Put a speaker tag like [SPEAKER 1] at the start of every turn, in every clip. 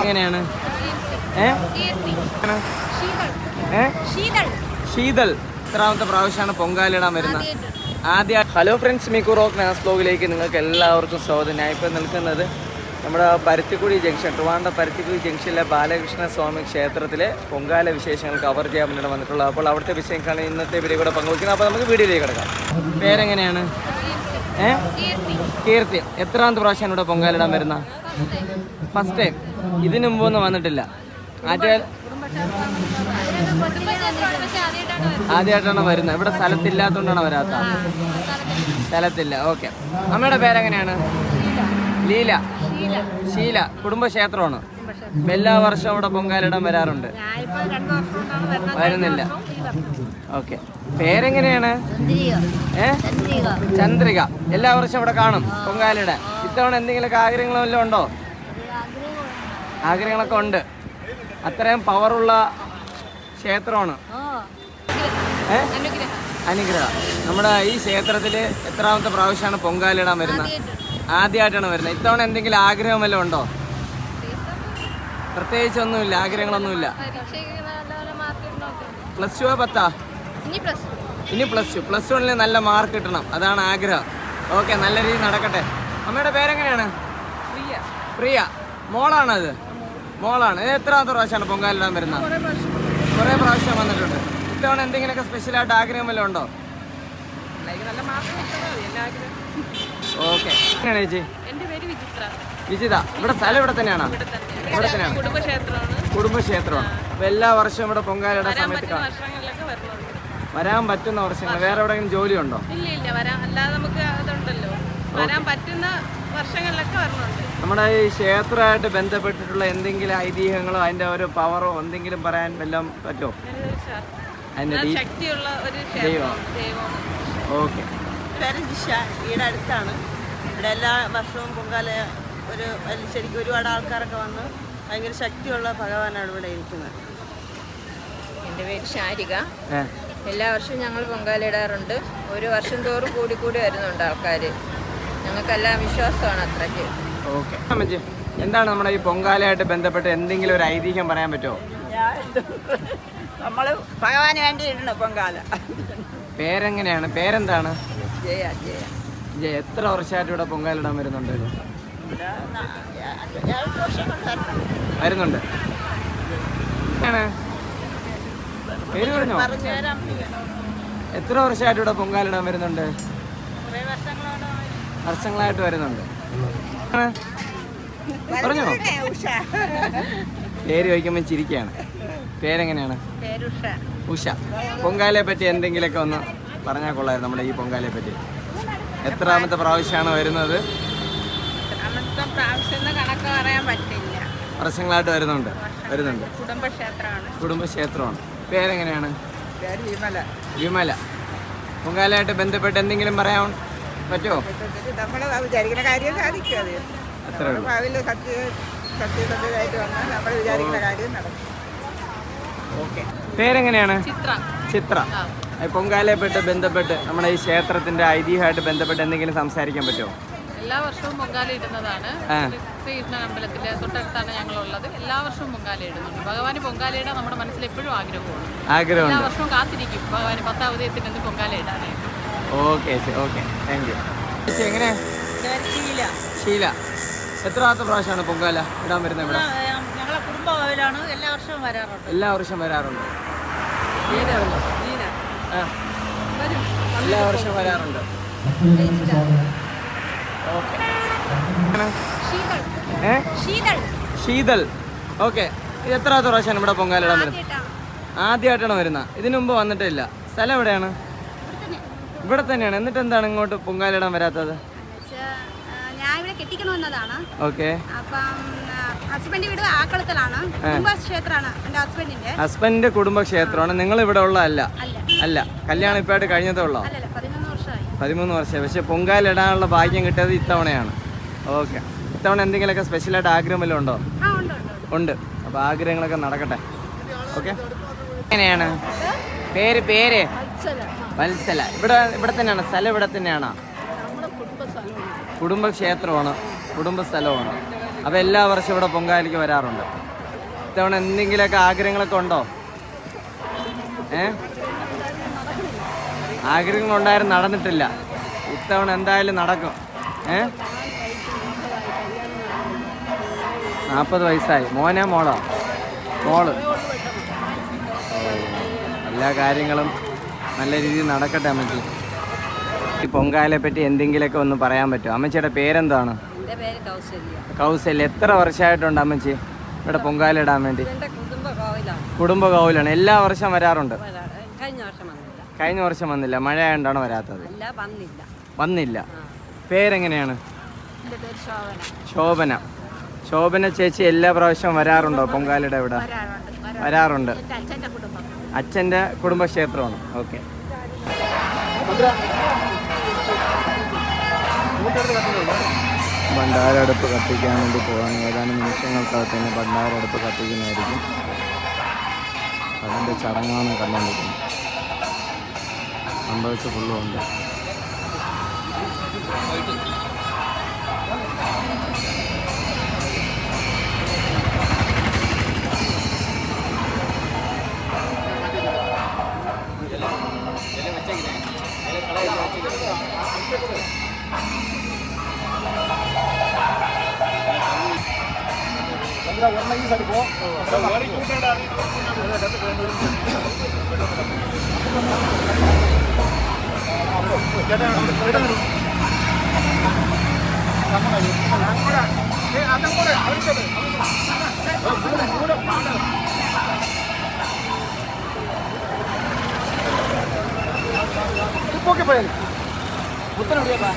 [SPEAKER 1] എങ്ങനെയാണ്? ഏ? ആണ്? ഏ? ശീതൾ. എത്രാമത്തെ പ്രാവശ്യമാണ് പൊങ്കാലിടാൻ വരുന്നത്. ആദ്യ ഹലോ ഫ്രണ്ട്സ് മിക്കു റോക്ക് നാസ് ബ്ലോഗിലേക്ക് നിങ്ങൾക്ക് എല്ലാവർക്കും സ്വാഗതം. ഞാൻ ഇപ്പോൾ നിൽക്കുന്നത് നമ്മുടെ പരുത്തിക്കുടി ജംഗ്ഷൻ ട്രിവാണ്ട പരുത്തിക്കുടി ജംഗ്ഷനിലെ ബാലകൃഷ്ണ സ്വാമി ക്ഷേത്രത്തിലെ പൊങ്കാല വിശേഷങ്ങൾ കവർ ചെയ്യാൻ വേണ്ടിയിട്ട് വന്നിട്ടുള്ളത്. അപ്പോൾ അവിടുത്തെ വിഷയങ്ങളാണ് ഇന്നത്തെ വീഡിയോ കൂടെ പങ്കുവയ്ക്കുന്നത് അപ്പോൾ നമുക്ക് വീഡിയോയിലേക്ക് കിടക്കാം. പേരെങ്ങനെയാണ്? ഏ? കീർത്തി. എത്രാമത്തെ പ്രാവശ്യമാണ് ഇവിടെ പൊങ്കാലിടാൻ വരുന്ന ഫസ്റ്റ് ടൈം ഇതിനു മുമ്പൊന്നും വന്നിട്ടില്ല. ആദ്യ ആദ്യമായിട്ടാണ് വരുന്നത്. ഇവിടെ സ്ഥലത്തില്ലാത്തതുകൊണ്ടാണ് വരാത്ത സ്ഥലത്തില്ല. ഓക്കെ അമ്മയുടെ പേരെങ്ങനെയാണ്? ലീല. ശീല കുടുംബക്ഷേത്രമാണ്. എല്ലാ വർഷവും ഇവിടെ പൊങ്കാലിടാൻ വരാറുണ്ട്. വരുന്നില്ല. ഓക്കെ പേരെങ്ങനെയാണ്? ഏ? ചന്ദ്രിക. എല്ലാ വർഷവും ഇവിടെ കാണും പൊങ്കാലിടാൻ ഇത്തവണ എന്തെങ്കിലുമൊക്കെ ആഗ്രഹങ്ങളോ വല്ലതും ഉണ്ടോ? ആഗ്രഹങ്ങളൊക്കെ ഉണ്ട്. അത്രയും പവറുള്ള ക്ഷേത്രമാണ്. അനുഗ്രഹം. നമ്മുടെ ഈ ക്ഷേത്രത്തിൽ എത്രാമത്തെ പ്രാവശ്യമാണ് പൊങ്കാലിടാൻ വരുന്നത്? ആദ്യമായിട്ടാണ് വരുന്നത്. ഇത്തവണ എന്തെങ്കിലും ആഗ്രഹം വല്ലതും ഉണ്ടോ? പ്രത്യേകിച്ച് ഒന്നുമില്ല ആഗ്രഹങ്ങളൊന്നുമില്ല. പ്ലസ് ടു പത്താ? ഇനി പ്ലസ് ടു. പ്ലസ് വണ്ണിൽ നല്ല മാർക്ക് കിട്ടണം. അതാണ് ആഗ്രഹം. ഓക്കെ നല്ല രീതിയിൽ നടക്കട്ടെ. അമ്മയുടെ പേരെങ്ങനെയാണ്? പ്രിയ. പ്രിയ. മോളാണത് മോളാണ്. ഇത് എത്രാമത്തെ പ്രാവശ്യമാണ് പൊങ്കാലിടാൻ വരുന്നത്? കുറേ പ്രാവശ്യം വന്നിട്ടുണ്ട്. ഇത്തവണ എന്തെങ്കിലുമൊക്കെ സ്പെഷ്യലായിട്ട് ആഗ്രഹം വല്ലതും ഉണ്ടോ? ഓക്കെ എങ്ങനെയാണ് ചേച്ചി? വിജിത ഇവിടെ സ്ഥലം ഇവിടെ തന്നെയാണ്? ഇവിടെ തന്നെയാണ്.
[SPEAKER 2] കുടുംബക്ഷേത്രമാണ്.
[SPEAKER 1] അപ്പൊ എല്ലാ വർഷവും ഇവിടെ പൊങ്കാലിടാൻ സമയത്ത് വരാൻ പറ്റുന്ന വർഷങ്ങൾ. വേറെ എവിടെയെങ്കിലും ജോലി ഉണ്ടോ
[SPEAKER 2] ഇല്ല ഇല്ല. വരാം അല്ലാതെ നമുക്ക് അതുണ്ടല്ലോ. വരാൻ പറ്റുന്ന വർഷങ്ങളിലൊക്കെ
[SPEAKER 1] നമ്മുടെ ഈ ക്ഷേത്രമായിട്ട് ബന്ധപ്പെട്ടിട്ടുള്ള എന്തെങ്കിലും ഐതിഹ്യങ്ങളോ അതിന്റെ ഒരു പവറോ എന്തെങ്കിലും പറയാൻ വല്ലതും പറ്റുമോ? അതിന്റെ
[SPEAKER 2] ശക്തിയുള്ള ഒരു
[SPEAKER 1] ദൈവം.
[SPEAKER 2] ക്ഷേത്രം ദൈവം.
[SPEAKER 1] ഓക്കെ.
[SPEAKER 3] പേര് ജിഷ വീട് അടുത്താണ്. ഇവിടെ എല്ലാ വർഷവും പൊങ്കാല ഒരു ശരിക്കും ഒരുപാട് ആൾക്കാരൊക്കെ വന്ന് ഭയങ്കര ശക്തിയുള്ള ഭഗവാനാണ് ഇവിടെ ഇരിക്കുന്നത്.
[SPEAKER 4] എന്റെ പേര് ശാരിക. എല്ലാ വർഷവും ഞങ്ങൾ പൊങ്കാല ഇടാറുണ്ട്. ഒരു വർഷം തോറും കൂടി കൂടി വരുന്നുണ്ട് ആൾക്കാർ ഞങ്ങൾക്കെല്ലാം വിശ്വാസമാണ് അത്രയ്ക്ക്.
[SPEAKER 1] ഓക്കെ. അമ്മച്ചി എന്താണ് നമ്മുടെ ഈ പൊങ്കാലയായിട്ട് ബന്ധപ്പെട്ട് എന്തെങ്കിലും ഒരു ഐതിഹ്യം പറയാൻ പറ്റുമോ?
[SPEAKER 3] നമ്മൾ ഭഗവാന് വേണ്ടി ഇടണം പൊങ്കാല.
[SPEAKER 1] പേരെങ്ങനെയാണ്? പേരെന്താണ്?
[SPEAKER 3] ജയ ജയ.
[SPEAKER 1] ജയ എത്ര വർഷമായിട്ട് ഇവിടെ പൊങ്കാലിടാൻ വരുന്നുണ്ട്? വരുന്നുണ്ട്. പേര് പറഞ്ഞോ?
[SPEAKER 3] പറഞ്ഞു തരാം
[SPEAKER 1] എത്ര വർഷമായിട്ട് ഇവിടെ പൊങ്കാലിടാൻ വരുന്നുണ്ട്? വർഷങ്ങളായിട്ട് വരുന്നുണ്ട്. പറഞ്ഞോ? പേര് ചോദിക്കുമ്പോൾ ചിരിക്കുകയാണ് പേരെങ്ങനെയാണ്? ഉഷ. പൊങ്കാലയെ പറ്റി എന്തെങ്കിലുമൊക്കെ ഒന്ന് പറഞ്ഞാൽ കൊള്ളായിരുന്നു നമ്മുടെ ഈ പൊങ്കാലയെ പറ്റി എത്രാമത്തെ പ്രാവശ്യമാണ് വരുന്നത്? വർഷങ്ങളായിട്ട് വരുന്നുണ്ട്. വരുന്നുണ്ട്.
[SPEAKER 3] കുടുംബക്ഷേത്രമാണ്.
[SPEAKER 1] പേരെങ്ങനെയാണ്?
[SPEAKER 3] പേര് വിമല.
[SPEAKER 1] പൊങ്കാലയായിട്ട് ബന്ധപ്പെട്ട് എന്തെങ്കിലും പറയാൻ പറ്റുമോ?
[SPEAKER 3] നമ്മൾ വിചാരിക്കുന്ന കാര്യം സാധിക്കും അത്. ഭാവിയിൽ സത്യ സത്യസത്യമായിട്ട് വന്നാൽ നമ്മൾ വിചാരിക്കുന്ന കാര്യം നടക്കും.
[SPEAKER 1] ഓക്കെ. പേരെങ്ങനെയാണ്?
[SPEAKER 2] ചിത്ര.
[SPEAKER 1] ചിത്ര. പൊങ്കാലയെപ്പെട്ട് ബന്ധപ്പെട്ട് നമ്മുടെ ഈ ക്ഷേത്രത്തിന്റെ ഐതിഹ്യമായിട്ട് ബന്ധപ്പെട്ട് എന്തെങ്കിലും സംസാരിക്കാൻ പറ്റുമോ?
[SPEAKER 2] എല്ലാ വർഷവും പൊങ്കാല ഇടുന്നതാണ്.
[SPEAKER 1] ശ്രീകൃഷ്ണൻ
[SPEAKER 2] ശ്രീകൃഷ്ണ അമ്പലത്തിലെ തൊട്ടടുത്താണ് ഞങ്ങളുള്ളത്. എല്ലാ വർഷവും പൊങ്കാല ഇടുന്നുണ്ട്. ഭഗവാന് പൊങ്കാലയിടാൻ നമ്മുടെ മനസ്സിൽ എപ്പോഴും ആഗ്രഹമാണ്. എല്ലാ
[SPEAKER 1] ആഗ്രഹമുണ്ട്
[SPEAKER 2] വർഷവും കാത്തിരിക്കും. ഭഗവാന് പത്താവതയത്തിന് എന്ത് പൊങ്കാല ഇടാനായിട്ട്.
[SPEAKER 1] ഓക്കെ ഓക്കെ താങ്ക് യു ചേച്ചി എങ്ങനെ? ശീല. എത്രാമത്തെ പ്രാവശ്യമാണ് പൊങ്കാല ഇടാൻ വരുന്നത് ഇവിടെ?
[SPEAKER 3] ഞങ്ങളെ എല്ലാ വർഷവും വരാറുണ്ട്.
[SPEAKER 1] എല്ലാ വർഷവും വരാറുണ്ട്. ആ. എല്ലാ വർഷവും വരാറുണ്ട്. ഓക്കെ ശീതൾ. ഓക്കെ ഇത് എത്രാമത്തെ പ്രാവശ്യമാണ് ഇവിടെ പൊങ്കാല ഇടാൻ വരുന്നത്? ആദ്യമായിട്ടാണ് വരുന്നത്? ഇതിനു മുമ്പ് വന്നിട്ടില്ല. സ്ഥലം എവിടെയാണ്? ഇവിടെ തന്നെയാണ്. എന്നിട്ട് എന്താണ് ഇങ്ങോട്ട് പൊങ്കാലിടാൻ വരാത്തത്?
[SPEAKER 5] ഞാൻ ഇവിടെ കെട്ടിക്കണമെന്നതാണ്
[SPEAKER 1] ഓക്കെ.
[SPEAKER 5] അപ്പം ഹസ്ബൻഡ് വീട് ആക്കളത്തിലാണ്. കുടുംബക്ഷേത്രമാണ് എന്റെ ഹസ്ബൻഡിന്റെ
[SPEAKER 1] ഹസ്ബൻഡിന്റെ കുടുംബക്ഷേത്രമാണ്. നിങ്ങൾ ഇവിടെ ഉള്ള അല്ല.
[SPEAKER 5] അല്ല.
[SPEAKER 1] കല്യാണം ഇപ്പായിട്ട് കഴിഞ്ഞതേ ഉള്ളോ?
[SPEAKER 5] വർഷമായി.
[SPEAKER 1] പതിമൂന്ന് വർഷം പക്ഷെ പൊങ്കാലിടാനുള്ള ഭാഗ്യം കിട്ടിയത് ഇത്തവണയാണ്. ഓക്കെ. ഇത്തവണ എന്തെങ്കിലുമൊക്കെ സ്പെഷ്യലായിട്ട് ആഗ്രഹം വല്ലതും ഉണ്ടോ?
[SPEAKER 5] ഉണ്ട് ഉണ്ട് ഉണ്ട്.
[SPEAKER 1] ഉണ്ട്. അപ്പോൾ ആഗ്രഹങ്ങളൊക്കെ നടക്കട്ടെ. ഓക്കെ. എങ്ങനെയാണ്? പേര് പേര്. വത്സല ഇവിടെ ഇവിടെ തന്നെയാണ്? സ്ഥലം ഇവിടെ തന്നെയാണ്? കുടുംബക്ഷേത്രമാണ്. കുടുംബസ്ഥലമാണ്. അപ്പോൾ എല്ലാ വർഷവും ഇവിടെ പൊങ്കാലയ്ക്ക് വരാറുണ്ട്. ഇത്തവണ എന്തെങ്കിലുമൊക്കെ ആഗ്രഹങ്ങളൊക്കെ ഉണ്ടോ? ഏ? ആഗ്രഹങ്ങളുണ്ടായിരുന്നു നടന്നിട്ടില്ല. ഇത്തവണ എന്തായാലും നടക്കും. ഏ? നാൽപ്പത് വയസ്സായി. മോനെ മോളോ? മോൾ. എല്ലാ കാര്യങ്ങളും നല്ല രീതിയിൽ നടക്കട്ടെ അമ്മച്ചി. ഈ പൊങ്കാലയെ പറ്റി എന്തെങ്കിലുമൊക്കെ ഒന്ന് പറയാൻ പറ്റുമോ? അമ്മച്ചിയുടെ പേരെന്താണ്?
[SPEAKER 4] കൗസൽ കൗസല്യ.
[SPEAKER 1] എത്ര വർഷമായിട്ടുണ്ട് അമ്മച്ചി ഇവിടെ പൊങ്കാല ഇടാൻ വേണ്ടി?
[SPEAKER 4] കുടുംബ കോവിലാണ്.
[SPEAKER 1] എല്ലാ വർഷം വരാറുണ്ട്?
[SPEAKER 4] കഴിഞ്ഞ വർഷം വന്നില്ല.
[SPEAKER 1] കഴിഞ്ഞ വർഷം വന്നില്ല. മഴ ആയതുകൊണ്ടാണ് വരാത്തത്?
[SPEAKER 4] അല്ല വന്നില്ല.
[SPEAKER 1] വന്നില്ല. പേരെങ്ങനെയാണ്?
[SPEAKER 5] ശോഭന.
[SPEAKER 1] ശോഭന. ശോഭന ചേച്ചി എല്ലാ പ്രാവശ്യവും വരാറുണ്ടോ? പൊങ്കാലയുടെ ഇവിടെ
[SPEAKER 5] വരാറുണ്ട്. അച്ഛന്റെ കുടുംബം
[SPEAKER 1] അച്ഛന്റെ കുടുംബക്ഷേത്രമാണ്. ഓക്കെ. ഭണ്ഡാരടുപ്പ് കത്തിക്കാൻ വേണ്ടി പോകാൻ ഏതാനും നിമിഷങ്ങൾക്കകത്ത് തന്നെ ഭണ്ഡാരടുപ്പ് കത്തിക്കുന്നതായിരിക്കും. അതിന്റെ ചടങ്ങാണ് കണ്ടുകൊണ്ടിരിക്കുന്നത്. അമ്പലത്തിൽ ஓகே பாரு உத்தரவு இல்லையாப்பா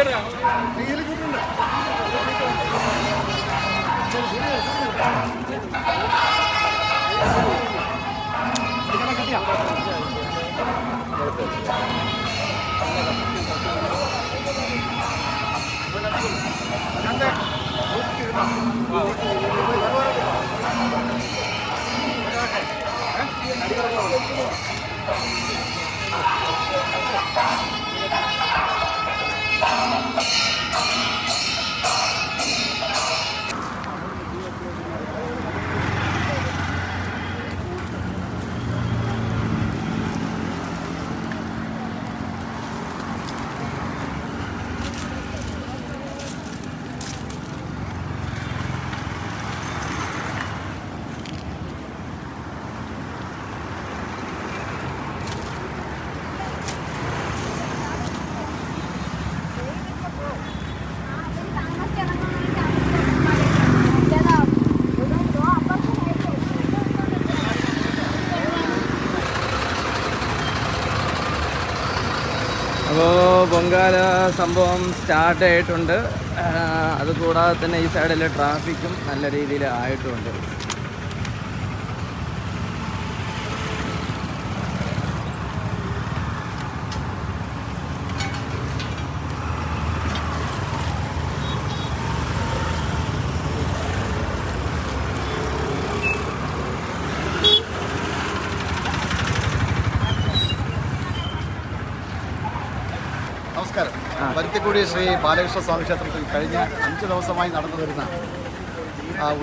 [SPEAKER 1] ஏடா நீ இருக்கு ഫുള്ളും ഉണ്ട് അപ്പോൾ പൊങ്കാല സംഭവം സ്റ്റാർട്ടായിട്ടുണ്ട് അതുകൂടാതെ തന്നെ ഈ സൈഡിലെ ട്രാഫിക്കും നല്ല രീതിയിൽ ആയിട്ടുമുണ്ട്
[SPEAKER 6] പരുത്തിക്കുടി ശ്രീ ബാലകൃഷ്ണ സ്വാമി ക്ഷേത്രത്തിൽ കഴിഞ്ഞ അഞ്ച് ദിവസമായി നടന്നു വരുന്ന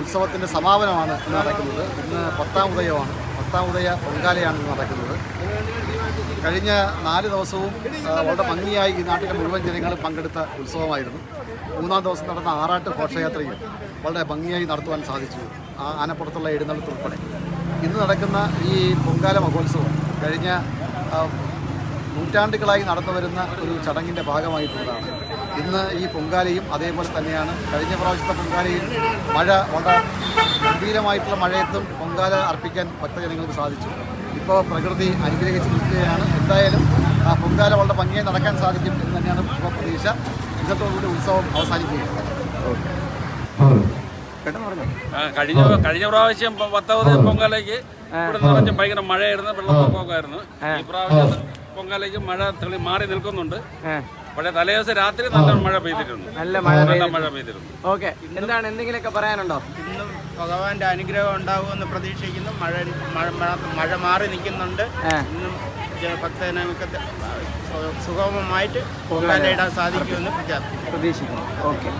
[SPEAKER 6] ഉത്സവത്തിന്റെ സമാപനമാണ് ഇന്ന് നടക്കുന്നത്. ഇന്ന് പത്താം ഉദയമാണ്. പത്താം ഉദയ പൊങ്കാലയാണ് ഇന്ന് നടക്കുന്നത്. കഴിഞ്ഞ നാല് ദിവസവും വളരെ ഭംഗിയായി ഈ നാട്ടിലെ മുഴുവൻ ജനങ്ങളും പങ്കെടുത്ത ഉത്സവമായിരുന്നു. മൂന്നാം ദിവസം നടന്ന ആറാട്ട് ഘോഷയാത്രയും വളരെ ഭംഗിയായി നടത്തുവാൻ സാധിച്ചു. ആ ആനപ്പുറത്തുള്ള എഴുന്നള്ളത്ത് ഉൾപ്പെടെ. ഇന്ന് നടക്കുന്ന ഈ പൊങ്കാല മഹോത്സവം കഴിഞ്ഞ നൂറ്റാണ്ടുകളായി നടന്നു വരുന്ന ഒരു ചടങ്ങിന്റെ ഭാഗമായിട്ടുള്ളതാണ്. ഇന്ന് ഈ പൊങ്കാലയും അതേപോലെ തന്നെയാണ്. കഴിഞ്ഞ പ്രാവശ്യത്തെ പൊങ്കാലയിൽ മഴ വളരെ ഗംഭീരമായിട്ടുള്ള മഴയത്തും പൊങ്കാല അർപ്പിക്കാൻ ഭക്തജനങ്ങൾക്ക് സാധിച്ചു. ഇപ്പോൾ പ്രകൃതി അനുഗ്രഹിച്ച് നിൽക്കുകയാണ് എന്തായാലും ആ പൊങ്കാല വളരെ ഭംഗിയായി നടക്കാൻ സാധിക്കും എന്ന് തന്നെയാണ് ഇപ്പോൾ പ്രതീക്ഷ. ഇന്നത്തോടുകൂടി ഉത്സവം അവസാനിക്കുകയാണ്.
[SPEAKER 7] കഴിഞ്ഞ കഴിഞ്ഞ പ്രാവശ്യം പത്താമത് പൊങ്കാലയ്ക്ക് ഇവിടെ നിറഞ്ഞ ഭയങ്കര മഴയായിരുന്നു വെള്ളപ്പൊക്കമായിരുന്നു ഈ പ്രാവശ്യം പൊങ്കാലയ്ക്ക് മഴ തെളി മാറി നിൽക്കുന്നുണ്ട്. പക്ഷേ തലേദിവസം രാത്രി നല്ല മഴ പെയ്തിരുന്നു
[SPEAKER 1] നല്ല മഴ
[SPEAKER 7] നല്ല മഴ പെയ്തിരുന്നു
[SPEAKER 1] ഓക്കെ. എന്താണ് എന്തെങ്കിലുമൊക്കെ പറയാനുണ്ടോ?
[SPEAKER 8] ഇന്നും ഭഗവാന്റെ അനുഗ്രഹം ഉണ്ടാകുമെന്ന് പ്രതീക്ഷിക്കുന്നു. മഴ മഴ മാറി നിൽക്കുന്നുണ്ട്. ഇന്നും ഭക്തജനങ്ങൾക്ക് സുഗമമായിട്ട് പൊങ്കാലയിടാൻ സാധിക്കുമെന്ന്
[SPEAKER 1] പ്രതീക്ഷിക്കുന്നു. ഓക്കെ.